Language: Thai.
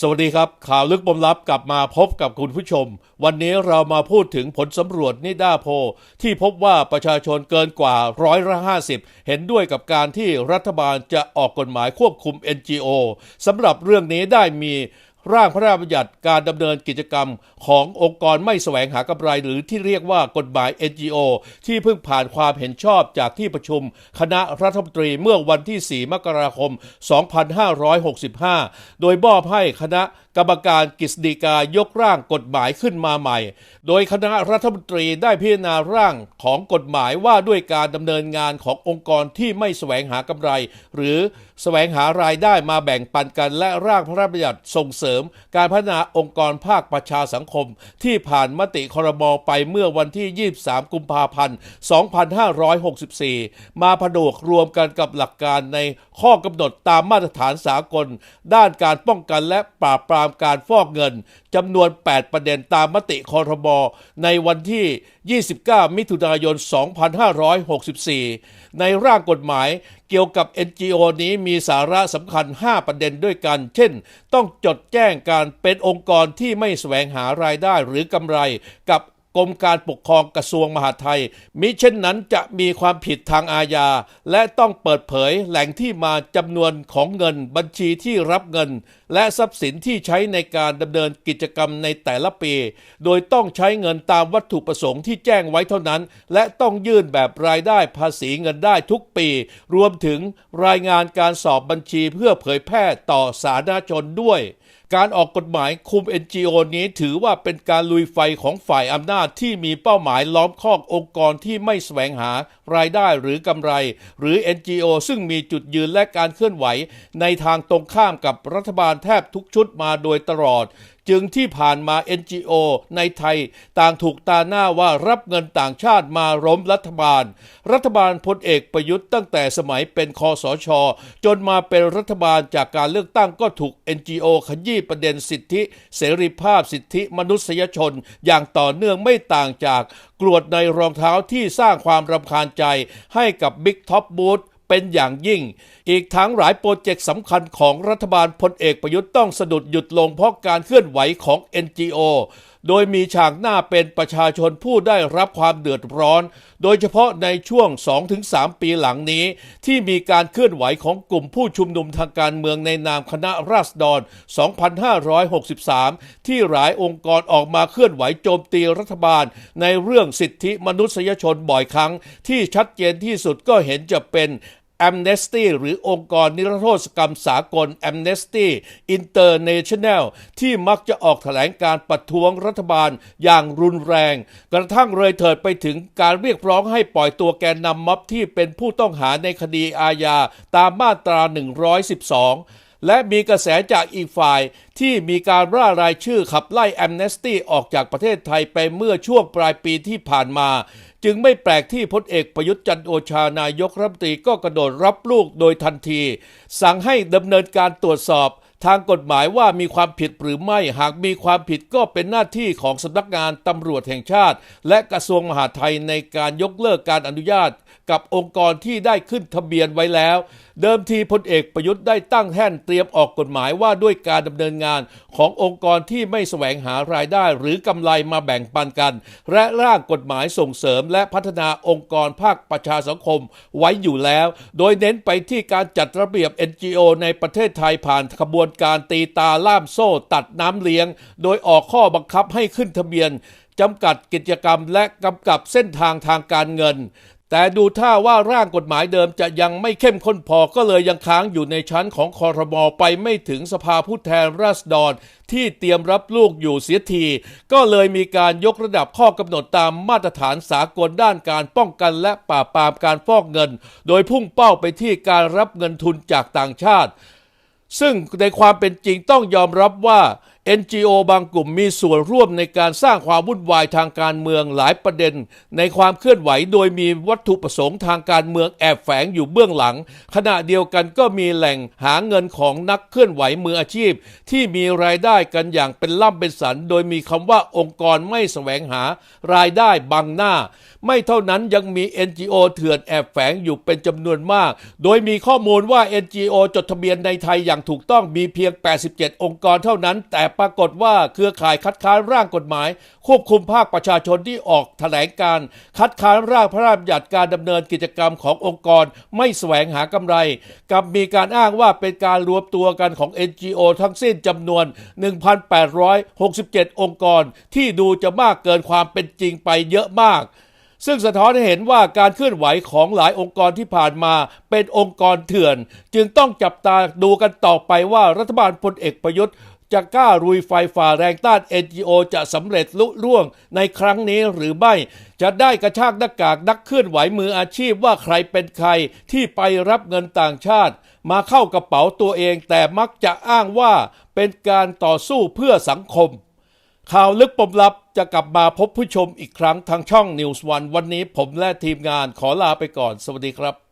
สวัสดีครับ ข่าวลึกบมลับกลับมาพบกับคุณผู้ชม วันนี้เรามาพูดถึงผลสำรวจนิด้าโพ ที่พบว่าประชาชนเกินกว่าร้อยละห้าสิบเห็นด้วยกับการที่รัฐบาลจะออกกฎหมายควบคุม NGO สำหรับเรื่องนี้ได้มี ร่างพระราชบัญญัติการดำเนินกิจกรรมขององค์กรไม่แสวงหากำไร หรือที่เรียกว่ากฎหมาย NGO ที่เพิ่งผ่านความเห็นชอบจากที่ประชุม คณะรัฐมนตรีเมื่อวันที่ 4 มกราคม 2565 โดยมอบให้คณะกรรมการกฤษฎีกายกร่างกฎหมายขึ้นมาใหม่ โดยคณะรัฐมนตรีได้พิจารณาร่างของกฎหมายว่าด้วยการดำเนินงานขององค์กรที่ไม่แสวงหากำไร หรือแสวงหารายได้มาแบ่งปันกันและร่างพระราชบัญญัติส่งเสริมการพัฒนาองค์กรภาคประชาสังคม ที่ผ่านมติครมไปเมื่อวันที่ 23 กุมภาพันธ์ 2564 มาผนวกรวมกันกับหลักการในข้อกำหนดตามมาตรฐานสากล ด้านการป้องกันและปราบปรามการฟอกเงิน จำนวน 8 ประเด็นตามมติคอรมอในวันที่ 29 มิถุนายน 2564 ในร่างกฎหมายเกี่ยวกับ NGO นี้มีสาระสำคัญ 5 ประเด็นด้วยกัน เช่น ต้องจดแจ้งการเป็นองค์กรที่ไม่แสวงหารายได้หรือกำไรกับ กรมการปกครองกระทรวงมหาดไทย มิเช่นนั้นจะมีความผิดทางอาญา และต้องเปิดเผยแหล่งที่มาจำนวนของเงินบัญชีที่รับเงิน และทรัพย์สินที่ใช้ในการดำเนินกิจกรรมในแต่ละปี โดยต้องใช้เงินตามวัตถุประสงค์ที่แจ้งไว้เท่านั้น และต้องยื่นแบบรายได้ภาษีเงินได้ทุกปี รวมถึงรายงานการสอบบัญชีเพื่อเผยแพร่ต่อสาธารณชนด้วย การออกกฎหมายคุม NGO นี้ถือว่าเป็นการลุยไฟของฝ่ายอำนาจที่มีเป้าหมายล้อมคอกองค์กรที่ไม่แสวงหารายได้หรือกำไร หรือ NGO ซึ่งมีจุดยืนและการเคลื่อนไหว ในทางตรงข้ามกับรัฐบาลแทบทุกชุดมาโดยตลอด จึงที่ผ่านมา NGO ในไทยต่างถูกตาหน้าว่ารับเงินต่างชาติมาล้มรัฐบาล รัฐบาลพลเอกประยุทธ์ตั้งแต่สมัยเป็นคอสช จนมาเป็นรัฐบาลจากการเลือกตั้งก็ถูก NGO ขยี้ประเด็นสิทธิ เสรีภาพสิทธิมนุษยชน อย่างต่อเนื่องไม่ต่างจากกรวดในรองเท้าที่สร้างความรำคาญใจให้กับบิ๊กท็อปบูธเป็นอย่างยิ่ง อีกทั้งหลายโปรเจกต์สำคัญของรัฐบาลพลเอกประยุทธ์ต้องสะดุดหยุดลงเพราะการเคลื่อนไหวของ NGO โดยมีฉากหน้าเป็นประชาชนผู้ได้รับความเดือดร้อน โดยเฉพาะในช่วง 2-3 ปีหลังนี้ ที่มีการเคลื่อนไหวของกลุ่มผู้ชุมนุมทางการเมืองในนามคณะราษฎร 2563 ที่หลายองค์กรออกมาเคลื่อนไหวโจมตีรัฐบาล ในเรื่องสิทธิมนุษยชนบ่อยครั้ง ที่ชัดเจนที่สุดก็เห็นจะเป็น Amnesty หรือองค์กรนิรโทษกรรมสากล Amnesty International ที่มักจะออกแถลงการประท้วงรัฐบาลอย่างรุนแรง กระทั่งเลยเถิดไปถึงการเรียกร้องให้ปล่อยตัวแกนนำม็อบที่เป็นผู้ต้องหาในคดีอาญาตามมาตรา 112 และมีกระแสจากอีกฝ่ายที่มีการร่ารายชื่อขับไล่แอมเนสตี้ออกจากประเทศไทยไปเมื่อช่วงปลายปีที่ผ่านมา จึงไม่แปลกที่พลเอกประยุทธ์จันโอชานายกรัฐมนตรีก็กระโดดรับลูกโดยทันที สั่งให้ดำเนินการตรวจสอบทางกฎหมายว่ามีความผิดหรือไม่หากมีความผิดก็เป็นหน้าที่ของสำนักงานตำรวจแห่งชาติ และกระทรวงมหาดไทยในการยกเลิกการอนุญาต กับองค์กรที่ได้ขึ้นทะเบียนไว้แล้ว เดิมทีพลเอกประยุทธ์ได้ตั้งแท่นเตรียมออกกฎหมายว่าด้วยการดำเนินงานขององค์กรที่ไม่แสวงหารายได้หรือกำไรมาแบ่งปันกัน และร่างกฎหมายส่งเสริมและพัฒนาองค์กรภาคประชาสังคมไว้อยู่แล้ว โดยเน้นไปที่การจัดระเบียบ NGO ในประเทศไทยผ่านขบวนการตีตาล่ามโซ่ตัดน้ำเลี้ยง โดยออกข้อบังคับให้ขึ้นทะเบียนจำกัดกิจกรรมและกำกับเส้นทางทางการเงิน แต่ดูท่าว่าร่างกฎหมายเดิมจะยังไม่เข้มข้นพอก็เลยยังค้างอยู่ในชั้นของคอรมอไปไม่ถึงสภาผู้แทนราษฎร ที่เตรียมรับลูกอยู่เสียที ก็เลยมีการยกระดับข้อกำหนดตามมาตรฐานสากลด้านการป้องกันและปราบปรามการฟอกเงิน โดยพุ่งเป้าไปที่การรับเงินทุนจากต่างชาติ ซึ่งในความเป็นจริงต้องยอมรับว่า NGO บางกลุ่มมีส่วนร่วมในการสร้างความวุ่นวายทางการเมืองหลายประเด็น ในความเคลื่อนไหวโดยมีวัตถุประสงค์ทางการเมืองแอบแฝงอยู่เบื้องหลัง ขณะเดียวกันก็มีแหล่งหาเงินของนักเคลื่อนไหวมืออาชีพ ที่มีรายได้กันอย่างเป็นล่ำเป็นสัน โดยมีคำว่าองค์กรไม่แสวงหารายได้บังหน้า ไม่เท่านั้นยังมี NGO เถื่อนแอบแฝงอยู่เป็นจำนวนมาก โดยมีข้อมูลว่า NGO จดทะเบียนในไทยอย่างถูกต้องมีเพียง 87 องค์กรเท่านั้นแต่ปรากฏว่าเครือข่ายคัดค้านร่างกฎหมาย ควบคุมภาคประชาชนที่ออกแถลงการ คัดค้านร่างพระราชบัญญัติการดำเนินกิจกรรมขององค์กร ไม่แสวงหากำไร กับมีการอ้างว่าเป็นการรวมตัวกันของ NGO ทั้งสิ้นจำนวน 1,867 องค์กร ที่ดูจะมากเกินความเป็นจริงไปเยอะมากซึ่งสะท้อนให้เห็นว่าการเคลื่อนไหวของหลายองค์กรที่ผ่านมาเป็นองค์กรเถื่อน จึงต้องจับตาดูกันต่อไปว่ารัฐบาลพลเอกประยุทธ์ จะกล้ารุยไฟฝ่าแรงต้าน NGO จะสำเร็จลุล่วงในครั้งนี้หรือไม่ จะได้กระชากหน้ากากนักเคลื่อนไหวมืออาชีพว่าใครเป็นใครที่ไปรับเงินต่างชาติ มาเข้ากระเป๋าตัวเองแต่มักจะอ้างว่าเป็นการต่อสู้เพื่อสังคม ข่าวลึกปมลับจะกลับมาพบผู้ชมอีกครั้งทางช่อง News One วันนี้ผมและทีมงานขอลาไปก่อน สวัสดีครับ